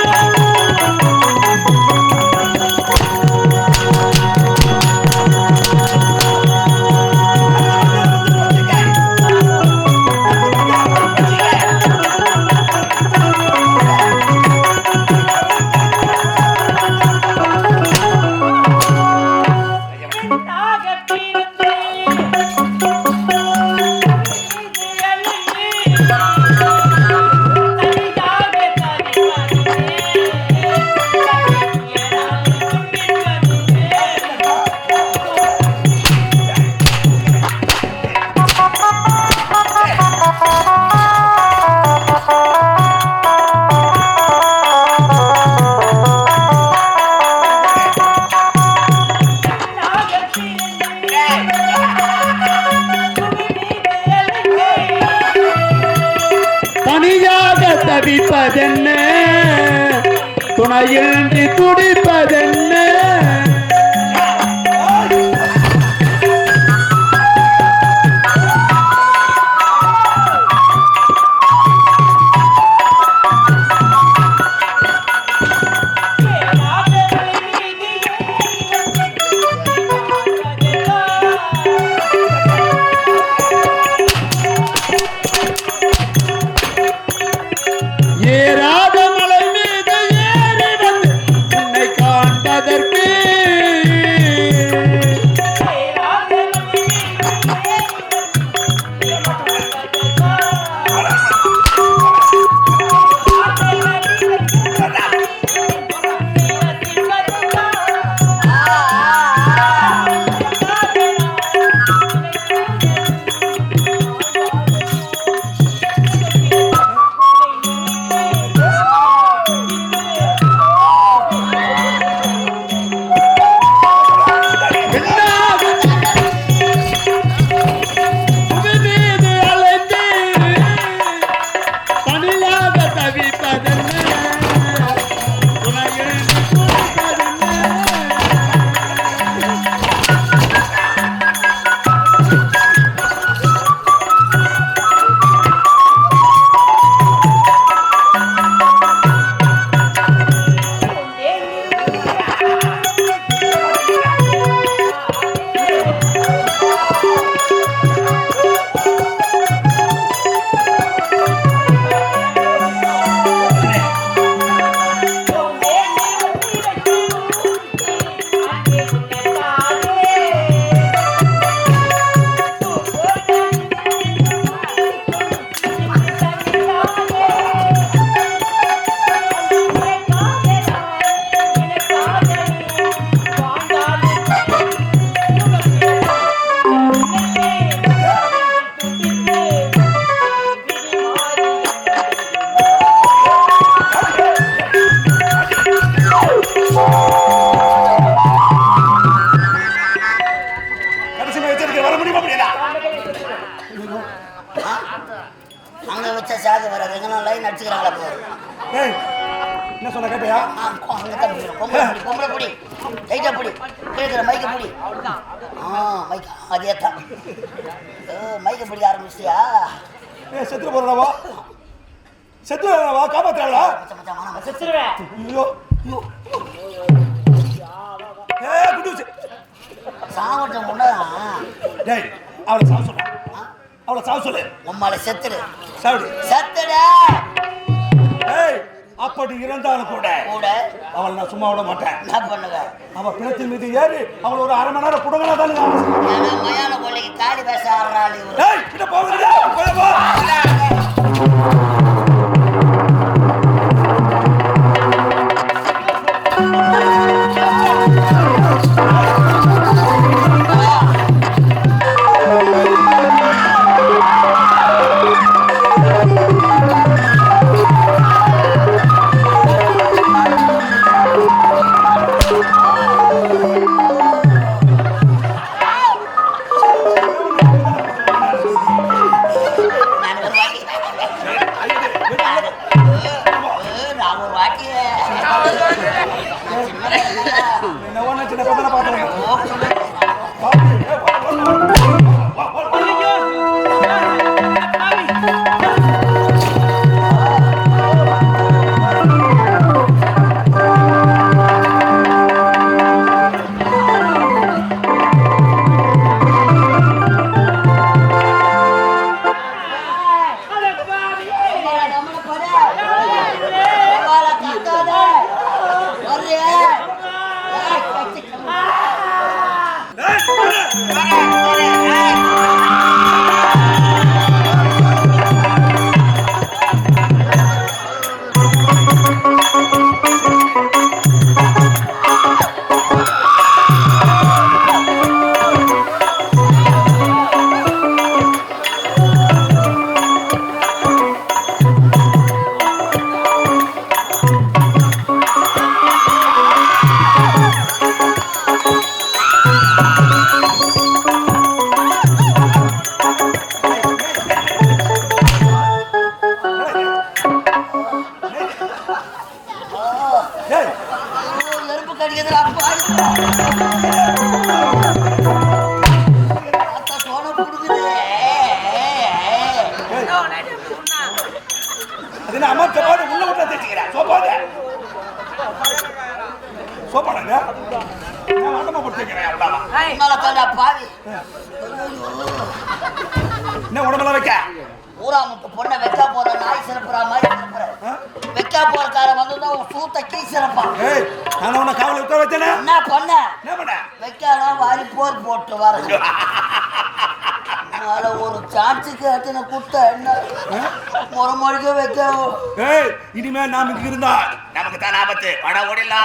தனியாக தவிப்பதென்ன துணையின்றி துடிப்பதென்ன ஏரா முடியுமா முடியல அங்க வச்ச சாகு வராது எங்கன்னா லைன் அடிச்சுக்கிறாங்களா போ. ஏய் என்ன சொன்ன போ, அங்க தான். பொம்பளை பிடி பொம்பளை பிடி. லைட்டா பிடி. கேட்குற மைக்க பிடி. ஆ மைக் அதே தான். ஓ மைக்க பிடிக்க ஆரம்பிச்சிட்டியா? ஏய் செத்து போறடா வா. செத்து வா வாடா, மச்சான். ஐயோ ஐயோ. சாவட்டம் முன்னதான் டேய் அவளை சாவ சொல்ல. அவளை சாவ சொல்லு. உம்மால செத்துடு சாவடி. செத்துடு. ஏய் அப்படி இருந்தாலும் கூட கூட. அவளை நான் சும்மா விட மாட்டேன். என்ன பண்ணுவ? அவ பிணத்தின் மீது ஏறி அவளை ஒரு அரை மணி நேரம் புடங்கனா தானே மயான கொள்ளைக்கு காளி பேச ஆடுறாள் ஏய் கிட்ட போகுதுடா. அத்தா, சோளம் புடுங்குது. ஏய், ஏய், ஏய். அது என்ன அம்மா சப்பாத்தி உள்ள விட்டு தேய்ச்சிக்கிறேன் சோப்பாது சோப்பாடாங்க நான் வட்டமா போட்டு தேய்க்கிறேன் அவ்வளோதான் அம்மாவை கண்டா பாவி. என்ன உடம்பெல்லாம் வைக்க ஊரா முட்டு பொண்ணை வைக்கா போற நாய் சிறப்புறா மாதிரி? வைக்கா போறக்கார வந்து உன் சூத்த கீ சிறப்பான் ஏய் நான் உன்னை காவல உட்கார வச்சேனே என்ன பண்ண வைக்காலாம் வாரி போர் போட்டு வர அதனால ஒரு சான்ஸுக்கு அத்தனை குத்த என்ன? ஒரு மணிக்கு வைக்க ஏய் இனிமே நாம இங்க இருந்தா நமக்கு தான் ஆபத்து. வாடா, அவ்வளோ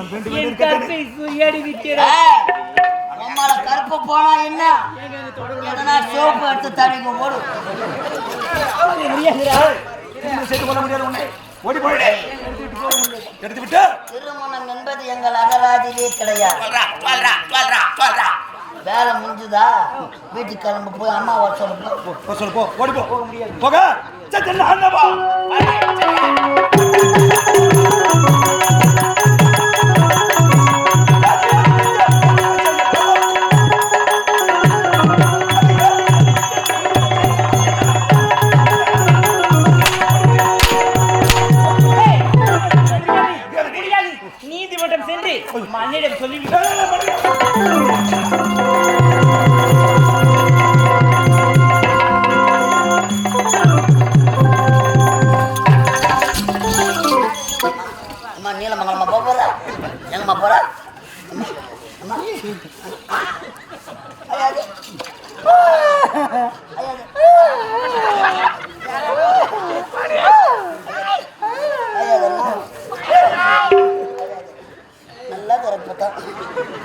என் சுயாடி கருப்பு போனா என்ன? எதனா சோப்பு எடுத்து தடிக்க போடு சேர்த்து கொள்ள முடியாது உன்னை. ஓடி போயிடு எடுத்து விட்டு திருமணம் என்பது எங்கள் அகராதிலே கிடையாது. வேலை முடிஞ்சுதா? வீட்டுக்கு கிளம்பு போய் அம்மா வர சொல்லு போ, போ சொல்லு போ. ஓடி போ. போக சரி முடியாது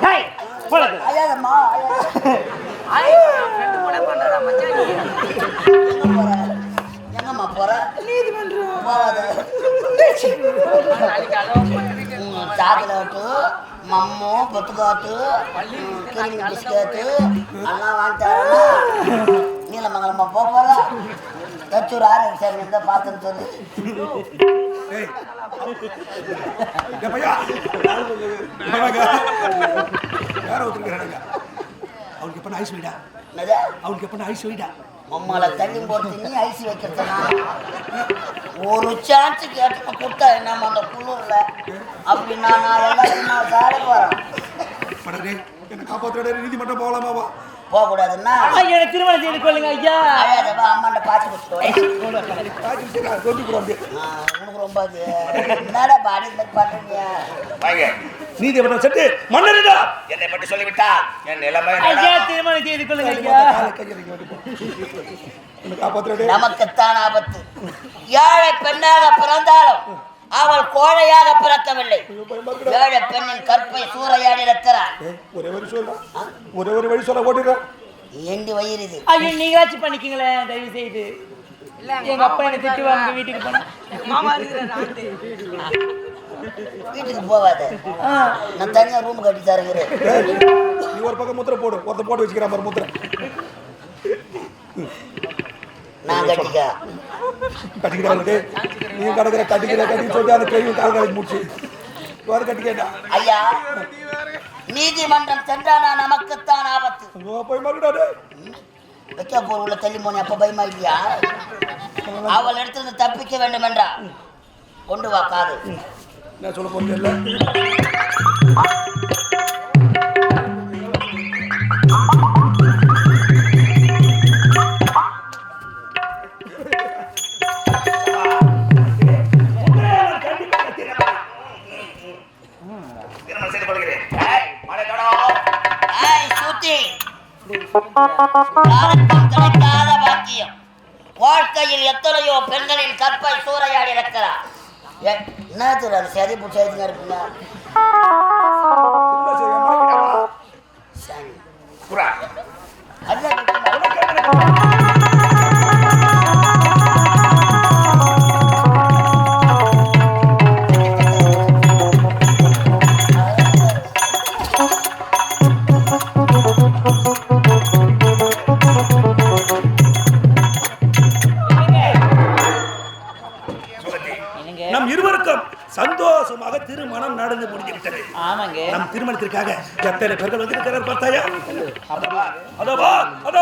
ஹேய், போலது. ஐயாதம்மா எங்க போற எங்கம்மா போற? போகாத. ம், சாக்லேட்டு மம்மு பொத்துக்காட்டு ம், கிரீம் பிஸ்கட்டு எல்லாம் வாங்கி தரேன் நீலமங்கலமா போக போற. தச்சூர் ஆறு சரி இருந்தா பார்த்துன்னு சொல்லு யார ஒருத்தருக்காங்க அவனுக்கு எப்ப ஐஸ் வைடா அவனுக்கு எப்ப ஐஸ் வைடா மம்மால தண்ணி போட்டு நீ ஐசி வைக்கிறது நான். ஒரு சான்ஸ் கேட்டு கொடுத்தா என்ன அந்த குளிர்ல? அப்படின்னா நான் சாட போறேன் படரே என்ன காப்பாத்துறடே நீதிமன்றம் போகலாமாவா போகக்கூடாதுன்னா ஐயா திருமணம் செய்து கொள்ளுங்க ஐயா. அம்மாண்ட பாத்து கொடுத்து உனக்கு ரொம்ப அது என்னடா பாடி பண்றீங்க? வாங்க. நீதிமன்றம் செட்டு மன்னரிடா. என்னை பற்றி சொல்லிவிட்டா? என் நிலைமை ஐயா திருமணம் செய்து கொள்ளுங்க ஐயா. நமக்குத்தான் ஆபத்து. ஏழை பெண்ணாக பிறந்தாலும் அவள் கோழையாக பிறக்கவில்லை. ஏழை பெண்ணின் கற்பை சூறையாடி இருக்கிறார் ஒரே ஒரு சொல்ல ஒரே ஒரு வழி சொல்ல ஓடிடுறேன் ஏண்டி வயிறு இது? ஐயோ நீங்களாச்சும் பண்ணிக்கங்களேன் தயவு செய்து எங்க அப்பா என்ன திட்டுவாங்க வீட்டுக்கு போனா. வீட்டுக்கு போவாத ஆ, நான் தனியா ரூம் கட்டி தருகிறேன். நீ ஒரு பக்கம் முத்திரை போடு. ஒருத்த போட்டு வச்சுக்கிறான் பாரு முத்திரை. நான் கட்டிக்க கட்டிக்கிறாங்க நீ கிடக்குற கட்டிக்கிற கட்டி சொல்லிட்டு அந்த கேள்வி கால் கடைக்கு முடிச்சு வேறு கட்டிக்கேட்டா ஐயா நீதிமன்றம் சென்றானா நமக்குத்தான் ஆபத்து. போய் மறுடாடு வைக்க போர் உள்ள தள்ளி போனே அப்ப பயமா இல்லையா? அவள் இடத்துல தப்பிக்க வேண்டும் என்றா கொண்டு வா காது. நான் சொல்ல போறது இல்லை. யாருக்கும் கிடைக்காத பாக்கியம் வாழ்க்கையில் எத்தனையோ பெண்களின் கற்பை சூறையாடி இருக்கிறார். ஏ, என்ன தெரியாது சரி பிடிச்சி இருக்குங்க திருமணத்திற்காக எத்தனை பேர்கள் வந்திருக்கிறார் பார்த்தாயா? அதோ